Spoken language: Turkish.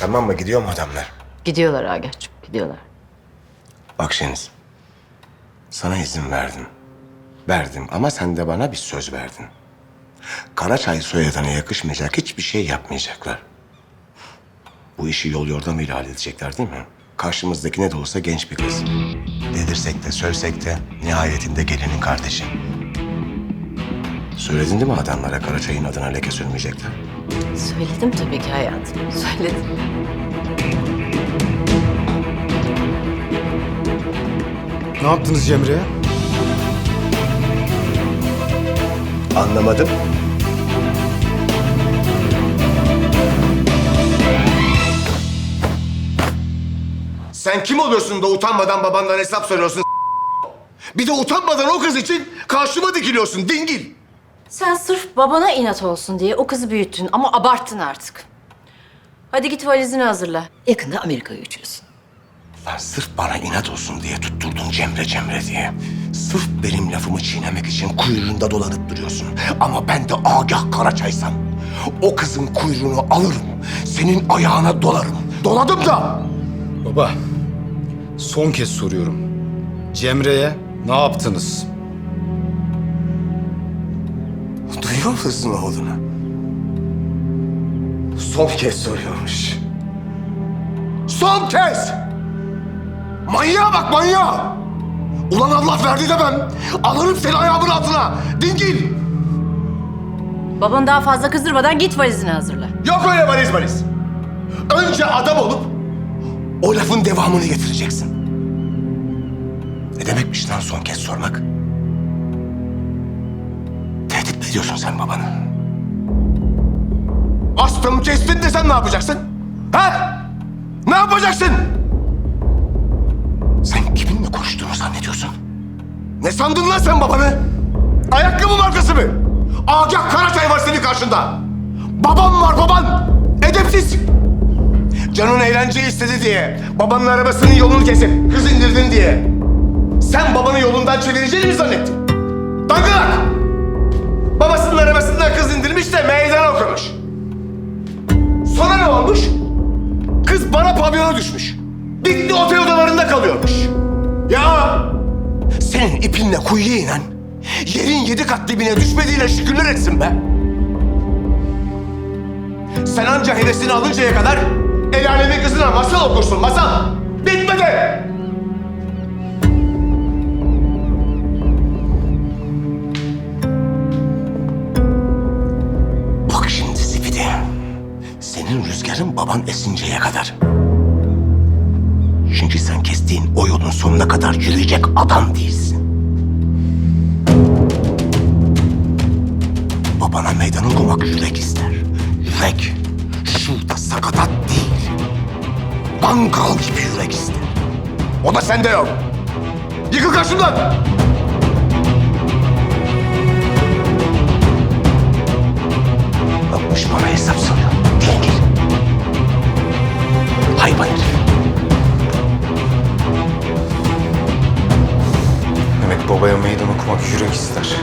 Tamam mı? Gidiyor mu adamlar? Gidiyorlar Agah'cığım, gidiyorlar. Bak Şeniz. Sana izin verdim. Verdim ama sen de bana bir söz verdin. Karaçay soyadına yakışmayacak hiçbir şey yapmayacaklar. Bu işi yol yordamıyla halledecekler değil mi? Karşımızdaki ne de olsa genç bir kız. Dedirsek de sövsek de nihayetinde gelinin kardeşi. Söyledin değil mi adamlara Karaçay'ın adına leke sürmeyecekler? Söyledim tabii ki hayatım, söyledim. Ne yaptınız Cemre'ye? Anlamadım. Sen kim oluyorsun da utanmadan babandan hesap soruyorsun? Bir de utanmadan o kız için karşıma dikiliyorsun dingil. Sen sırf babana inat olsun diye o kızı büyüttün ama abarttın artık. Hadi git valizini hazırla. Yakında Amerika'ya uçuyorsun. Lan sırf bana inat olsun diye tutturdun Cemre Cemre diye. Sırf benim lafımı çiğnemek için kuyruğunda dolanıp duruyorsun. Ama ben de Agah Karaçaysam o kızın kuyruğunu alırım. Senin ayağına dolarım. Doladım da. Baba, son kez soruyorum. Cemre'ye ne yaptınız? Duyuyor musun oğlunu? Son kez soruyormuş. Son kez! Manyağa bak manyağa! Ulan Allah verdi de ben alırım seni ayağımın altına. Dingil! Babanı daha fazla kızdırmadan git valizini hazırla. Yok öyle valiz valiz. Önce adam olup o lafın devamını getireceksin. Ne demekmiş lan son kez sormak? Tehdit mi ediyorsun sen babanı? Astım kestin de sen ne yapacaksın? Ha? Ne yapacaksın? Sen kiminle konuştuğunu zannediyorsun? Ne sandın lan sen babanı? Ayakkabı markası mı? Agah Karaçay var senin karşında. Babam var baban. Edepsiz. Canın eğlence istedi diye, babanın arabasının yolunu kesip kız indirdin diye. Sen babanı yolundan çevireceğini mi zannettin? Dangalak! Babasının arabasından kız indirmiş de meydan okumuş. Sonra ne olmuş? Kız bana pavyona düşmüş. Dikli otel odalarında kalıyormuş. Ya senin ipinle kuyuya inen, yerin yedi kat dibine düşmediğine şükürler etsin be. Sen anca hevesini alıncaya kadar el alemin kızına masal okursun, masal. Bitmedi. Senin rüzgarın baban esinceye kadar. Çünkü sen kestiğin o yolun sonuna kadar yürüyecek adam değilsin. Babana meydan okumak yürek ister. Yürek. Şurada sakatat değil. Mangal gibi yürek ister. O da sende yok. Yıkıl karşımdan. Bakmak yürek ister.